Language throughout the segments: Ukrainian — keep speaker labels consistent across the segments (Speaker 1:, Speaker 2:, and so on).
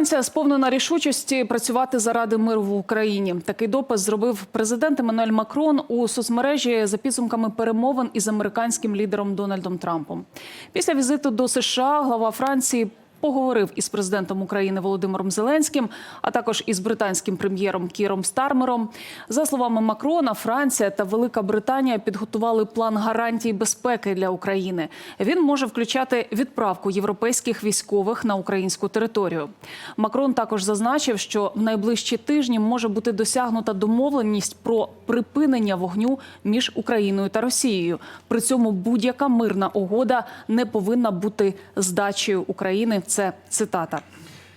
Speaker 1: Франція сповнена рішучості працювати заради миру в Україні. Такий допис зробив президент Еммануель Макрон у соцмережі за підсумками перемовин із американським лідером Дональдом Трампом. Після візиту до США глава Франції поговорив із президентом України Володимиром Зеленським, а також із британським прем'єром Кіром Стармером. За словами Макрона, Франція та Велика Британія підготували план гарантій безпеки для України. Він може включати відправку європейських військових на українську територію. Макрон також зазначив, що в найближчі тижні може бути досягнута домовленість про припинення вогню між Україною та Росією. При цьому будь-яка мирна угода не повинна бути здачею України. Це цитата.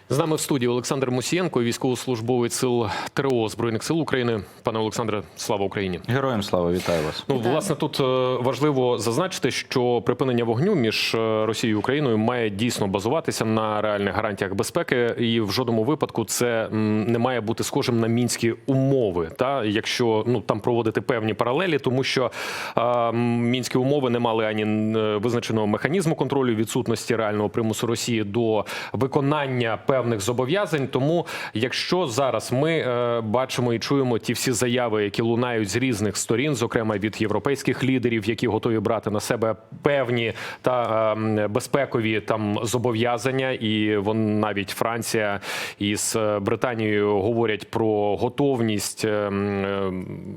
Speaker 2: З нами в студії Олександр Мусієнко, військовослужбовець сил ТРО Збройних сил України. Пане Олександре, слава Україні!
Speaker 3: Героям слава, вітаю вас.
Speaker 2: Ну, власне, тут е, важливо зазначити, що припинення вогню між е, Росією і Україною має дійсно базуватися на реальних гарантіях безпеки, і в жодному випадку це не має бути схожим на мінські умови. Та якщо ну там проводити певні паралелі, тому що е, м, мінські умови не мали ані е, визначеного механізму контролю відсутності реального примусу Росії до виконання певних зобов'язань. Тому, якщо зараз ми е, бачимо і чуємо ті всі заяви, які лунають з різних сторін, зокрема від європейських лідерів, які готові брати на себе певні та е, безпекові там зобов'язання, і вон навіть Франція із е, Британією говорять про готовність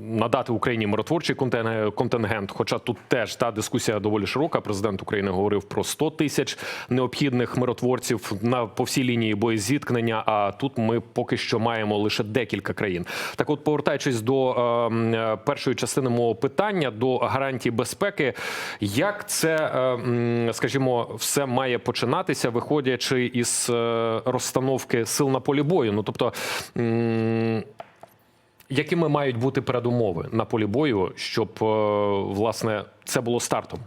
Speaker 2: надати Україні миротворчий континг- контингент. Хоча тут теж та дискусія доволі широка. Президент України говорив про 100 тисяч необхідних миротворців на по всій лінії боєзіткнення. А тут ми поки що маємо лише декілька країн. Так, от повертаючись до е, е, першої частини мого питання до гарантій безпеки, як це, е, скажімо, все має починатися, виходячи із е, розстановки сил на полі бою. Ну тобто. м, якими мають бути передумови на полі бою, щоб е, власне це було стартом?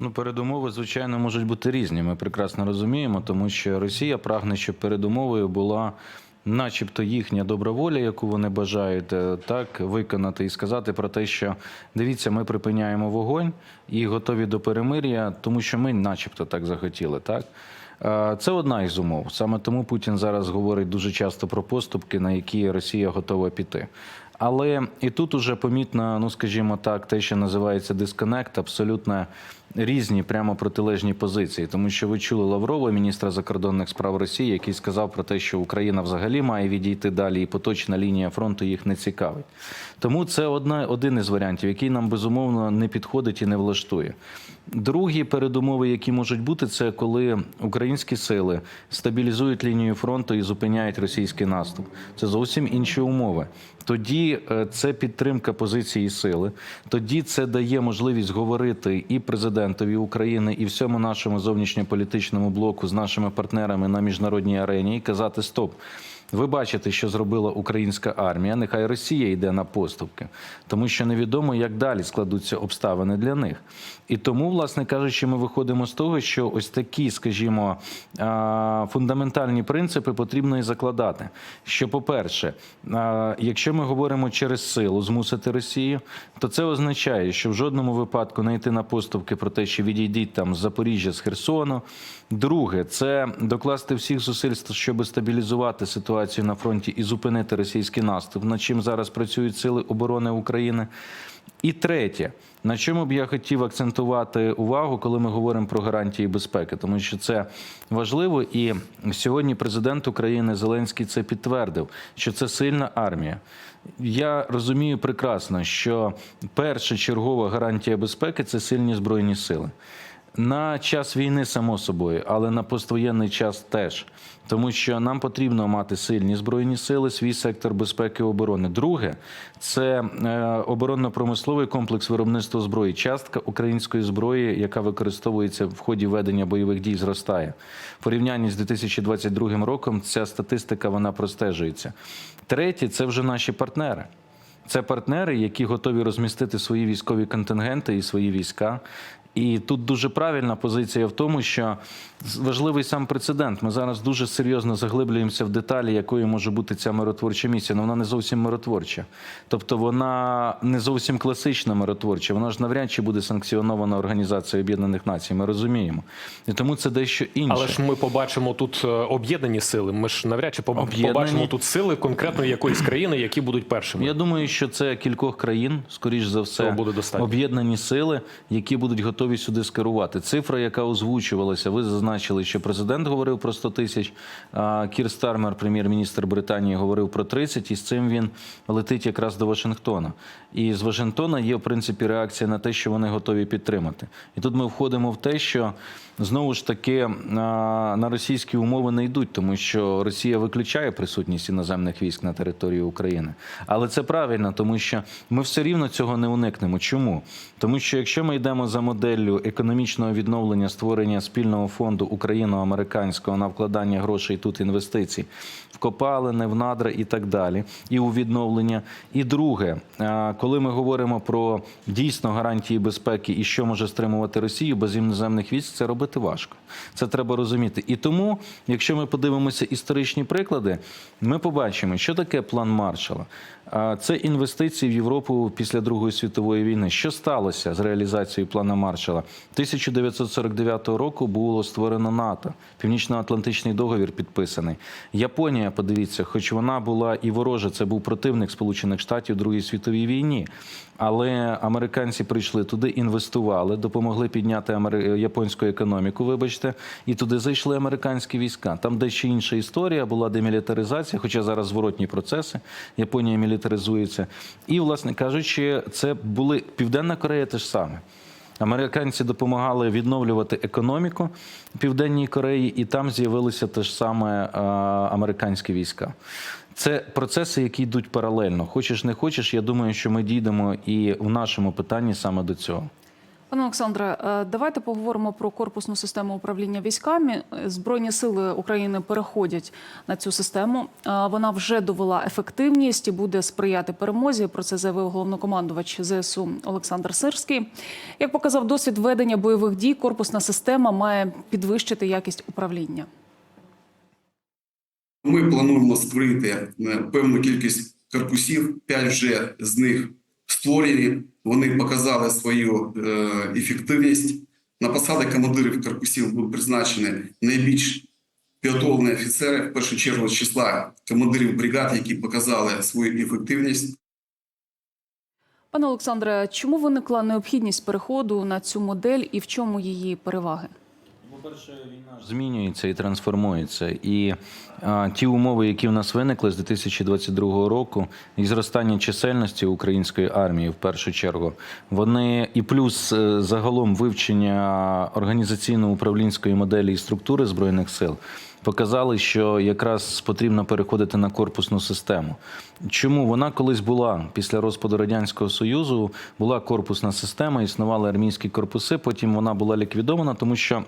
Speaker 3: Ну, передумови, звичайно, можуть бути різні. Ми прекрасно розуміємо, тому що Росія прагне, щоб передумовою була. Начебто їхня добра воля, яку вони бажають е, так виконати і сказати про те, що дивіться, ми припиняємо вогонь і готові до перемир'я, тому що ми, начебто, так захотіли. Так Е, це одна із умов. Саме тому Путін зараз говорить дуже часто про поступки, на які Росія готова піти. Але і тут уже помітно, ну скажімо так, те, що називається дисконект, абсолютно різні, прямо протилежні позиції. Тому що ви чули Лаврова, міністра закордонних справ Росії, який сказав про те, що Україна взагалі має відійти далі, і поточна лінія фронту їх не цікавить. Тому це одна один із варіантів, який нам безумовно не підходить і не влаштує. Другі передумови, які можуть бути, це коли українські сили стабілізують лінію фронту і зупиняють російський наступ. Це зовсім інші умови. Тоді е, це підтримка позиції сили. Тоді це дає можливість говорити і президентові України, і всьому нашому зовнішньополітичному блоку з нашими партнерами на міжнародній арені і казати Стоп. Ви бачите, що зробила українська армія. Нехай Росія йде на поступки, тому що невідомо, як далі складуться обставини для них. І тому, власне кажучи, ми виходимо з того, що ось такі, скажімо, фундаментальні принципи потрібно і закладати. Що, по-перше, якщо ми говоримо через силу змусити Росію, то це означає, що в жодному випадку не йти на поступки про те, що відійдіть там з Запоріжжя, з Херсону. Друге, це докласти всіх зусиль, щоб стабілізувати ситуацію на фронті і зупинити російський наступ, над чим зараз працюють сили оборони України. І третє, на чому б я хотів акцентувати увагу, коли ми говоримо про гарантії безпеки, тому що це важливо, і сьогодні президент України Зеленський це підтвердив, що це сильна армія. Я розумію прекрасно, що перша чергова гарантія безпеки це сильні збройні сили. На час війни, само собою, але на поствоєнний час теж, тому що нам потрібно мати сильні збройні сили, свій сектор безпеки і оборони. Друге, це е, оборонно-промисловий комплекс виробництва зброї. Частка української зброї, яка використовується в ході ведення бойових дій, зростає. В порівнянні з 2022 роком ця статистика вона простежується. Третє це вже наші партнери. Це партнери, які готові розмістити свої військові контингенти і свої війська. І тут дуже правильна позиція в тому, що важливий сам прецедент. Ми зараз дуже серйозно заглиблюємося в деталі, якою може бути ця миротворча місія. але вона не зовсім миротворча. Тобто вона не зовсім класична миротворча. Вона ж навряд чи буде санкціонована Організацією Об'єднаних Націй. Ми розуміємо. І тому це дещо інше.
Speaker 2: Але ж ми побачимо тут е, об'єднані сили. Ми ж навряд чи побачимо тут сили конкретно якоїсь країни, які будуть першими.
Speaker 3: Я думаю, що це кількох країн, скоріш за все, об'єднані сили, які будуть готові сюди скерувати. Цифра, яка озвучувалася, ви зазначили, що президент говорив про 100 тисяч. а Кір Стармер, прем'єр-міністр Британії, говорив про 30, і з цим він летить якраз до Вашингтона. І з Вашингтона є в принципі реакція на те, що вони готові підтримати. І тут ми входимо в те, що знову ж таки на російські умови не йдуть, тому що Росія виключає присутність іноземних військ на території України. Але це правильно, тому що ми все рівно цього не уникнемо. Чому? Тому що якщо ми йдемо за моделлю економічного відновлення створення спільного фонду україно-американського на вкладання грошей тут інвестицій в копалини, в надра і так далі, і у відновлення. І друге, коли ми говоримо про дійсно гарантії безпеки і що може стримувати Росію без іноземних військ, це робити важко. Це треба розуміти. І тому, якщо ми подивимося історичні приклади, ми побачимо, що таке план Маршала. Це інвестиції в Європу після Другої світової війни. Що сталося з реалізацією плана Маршала? 1949 року було створено НАТО, Північно-Атлантичний договір підписаний. Японія, подивіться, хоч вона була і ворожа, це був противник Сполучених Штатів у Другій світовій війні. Але американці прийшли туди, інвестували, допомогли підняти японську економіку. Вибачте, і туди зайшли американські війська. Там дещо інша історія була демілітаризація, хоча зараз зворотні процеси. Японія мілітаризується. І, власне кажучи, це були Південна Корея те ж саме. Американці допомагали відновлювати економіку Південній Кореї, і там з'явилися те ж саме е, американські війська. Це процеси, які йдуть паралельно. Хочеш, не хочеш. Я думаю, що ми дійдемо і в нашому питанні саме до цього.
Speaker 1: Пане Олександре, е, давайте поговоримо про корпусну систему управління військами. Збройні сили України переходять на цю систему. Е, Вона вже довела ефективність і буде сприяти перемозі. Про це заявив головнокомандувач ЗСУ Олександр Сирський. Як показав досвід ведення бойових дій, корпусна система має підвищити якість управління.
Speaker 4: Ми плануємо створити е, певну кількість корпусів. П'ять вже з них створені. Вони показали свою е, ефективність. На посади командирів корпусів будуть призначені найбільш підготовлені офіцери, в першу чергу з числа командирів бригад, які показали свою ефективність.
Speaker 1: Пане Олександре, чому виникла необхідність переходу на цю модель і в чому її переваги?
Speaker 3: По-перше, війна змінюється і трансформується. І а, ті умови, які в нас виникли з 2022 року, і зростання чисельності української армії в першу чергу, вони і плюс е, загалом вивчення організаційно-управлінської моделі і структури збройних сил. Показали, що якраз потрібно переходити на корпусну систему. Чому вона колись була після розпаду радянського союзу? Була корпусна система, існували армійські корпуси. Потім вона була ліквідована, тому що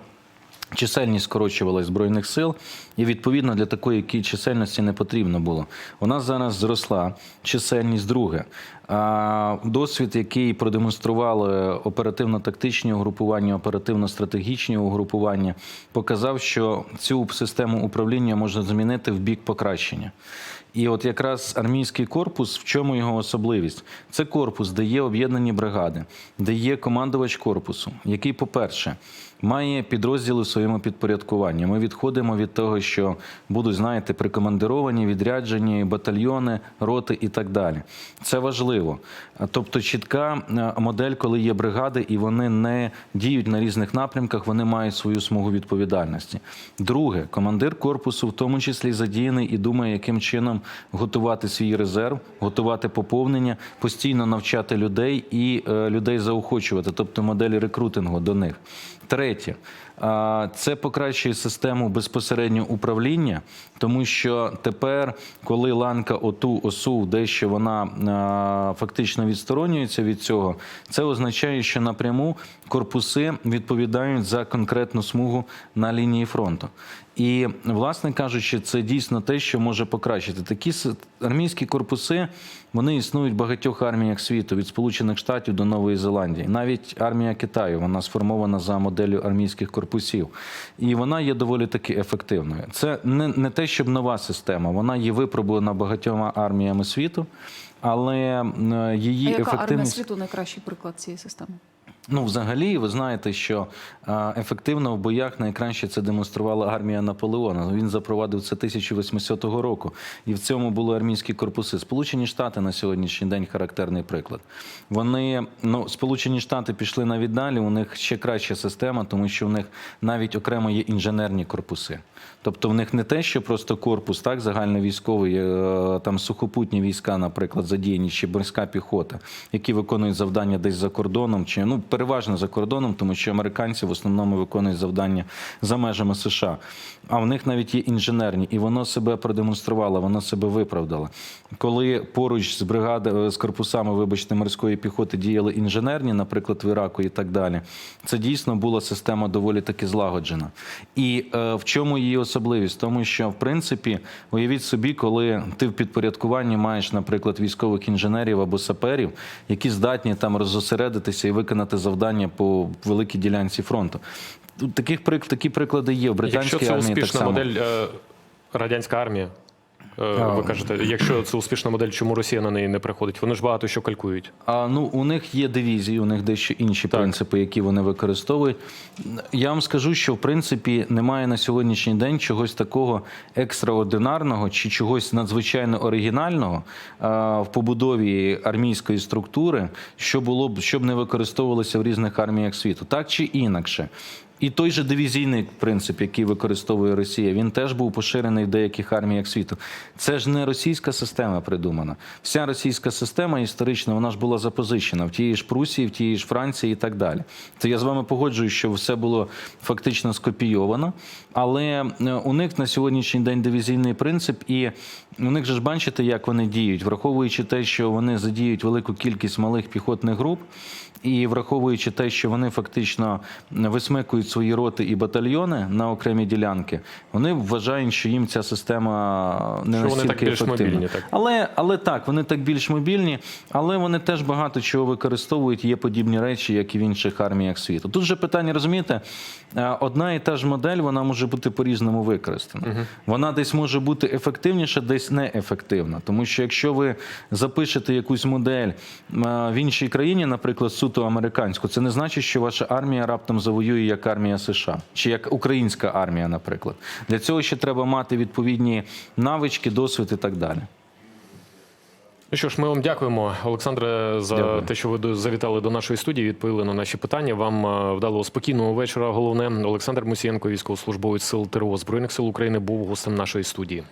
Speaker 3: Чисельність скорочувалась збройних сил, і відповідно для такої чисельності не потрібно було. У нас зараз зросла чисельність друге. Досвід, який продемонстрували оперативно-тактичні угрупування, оперативно-стратегічні угрупування, показав, що цю систему управління можна змінити в бік покращення. І от якраз армійський корпус, в чому його особливість? Це корпус, де є об'єднані бригади, де є командувач корпусу, який, по-перше, має підрозділи в своєму підпорядкуванні. Ми відходимо від того, що будуть, знаєте, прикомандировані, відряджені батальйони, роти і так далі. Це важливо. А, Тобто, чітка е, модель, коли є бригади, і вони не діють на різних напрямках, вони мають свою смугу відповідальності. Друге, командир корпусу, в тому числі задіяний і думає, яким чином готувати свій резерв, готувати поповнення, постійно навчати людей і е, людей заохочувати, тобто моделі рекрутингу до них. Третє, Це покращує систему безпосереднього управління, тому що тепер, коли ланка ОТУ ОСУ дещо вона фактично відсторонюється від цього, це означає, що напряму корпуси відповідають за конкретну смугу на лінії фронту. І, власне кажучи, це дійсно те, що може покращити. Такі армійські корпуси вони існують в багатьох арміях світу від Сполучених Штатів до Нової Зеландії. Навіть армія Китаю вона сформована за моделлю армійських корпусів, і вона є доволі таки ефективною. Це не, не те, щоб нова система, вона є випробувана багатьма арміями світу, але е, її
Speaker 1: А яка армія світу найкращий приклад цієї системи?
Speaker 3: Ну, взагалі, ви знаєте, що ефективно в боях найкраще це демонструвала армія Наполеона. Він запровадив це 1800 року, і в цьому були армійські корпуси. Сполучені Штати на сьогоднішній день характерний приклад. Вони ну, Сполучені Штати пішли навіть далі. У них ще краща система, тому що в них навіть окремо є інженерні корпуси. Тобто в них не те, що просто корпус, так загальновійськовий, е, там сухопутні війська, наприклад, задіяні чи морська піхота, які виконують завдання десь за кордоном, чи ну переважно за кордоном, тому що американці в основному виконують завдання за межами США. А в них навіть є інженерні, і воно себе продемонструвало, воно себе виправдало. Коли поруч з бригади з корпусами, вибачте, морської піхоти діяли інженерні, наприклад, в Іраку і так далі, це дійсно була система доволі таки злагоджена. І е, в чому її особливість? Тому що, в принципі, уявіть собі, коли ти в підпорядкуванні маєш, наприклад, військових інженерів або саперів, які здатні там розосередитися і виконати завдання по великій ділянці фронту. Таких такі приклади є в британській
Speaker 2: Якщо це
Speaker 3: армії. так
Speaker 2: успішна
Speaker 3: само.
Speaker 2: модель, е, радянська армія. Е, Ви кажете, якщо це успішна модель, чому Росія на неї не приходить? Вони ж багато що калькують.
Speaker 3: А ну у них є дивізії, у них дещо інші
Speaker 2: Так.
Speaker 3: принципи, які вони використовують. Я вам скажу, що в принципі немає на сьогоднішній день чогось такого екстраординарного чи чогось надзвичайно оригінального а, в побудові армійської структури, що було б щоб не використовувалося в різних арміях світу, так чи інакше. І той же дивізійний принцип, який використовує Росія, він теж був поширений в деяких арміях світу. Це ж не російська система придумана. Вся російська система історично вона ж була запозичена в тієї ж Прусії, в тієї ж Франції і так далі. Це я з вами погоджуюсь, що все було фактично скопійовано. Але е, у них на сьогоднішній день дивізійний принцип, і у них же ж бачите, як вони діють, враховуючи те, що вони задіють велику кількість малих піхотних груп. І враховуючи те, що вони фактично висмикують свої роти і батальйони на окремі ділянки, вони вважають, що їм ця система не
Speaker 2: Що вони
Speaker 3: настільки
Speaker 2: так
Speaker 3: ефективна.
Speaker 2: мобільні, так.
Speaker 3: Але, але так, вони так більш мобільні, але вони теж багато чого використовують. Є подібні речі, як і в інших арміях світу. Тут же питання, розумієте, е, одна і та ж модель вона може бути по-різному використана. Вона десь може бути ефективніша, десь неефективна. Тому що якщо ви запишете якусь модель е, в іншій країні, наприклад, суто американську, це не значить, що ваша армія раптом завоює як армія США чи як українська армія, наприклад. Для цього ще треба мати відповідні навички, досвід і так далі.
Speaker 2: Ну що ж, ми вам дякуємо, Олександре, за
Speaker 3: Дякую.
Speaker 2: те, що ви до- завітали до нашої студії, відповіли на наші питання. Вам е, вдалого спокійного вечора. Головне, Олександр Мусієнко, військовослужбовець сил ТРО Збройних сил України, був гостем нашої студії.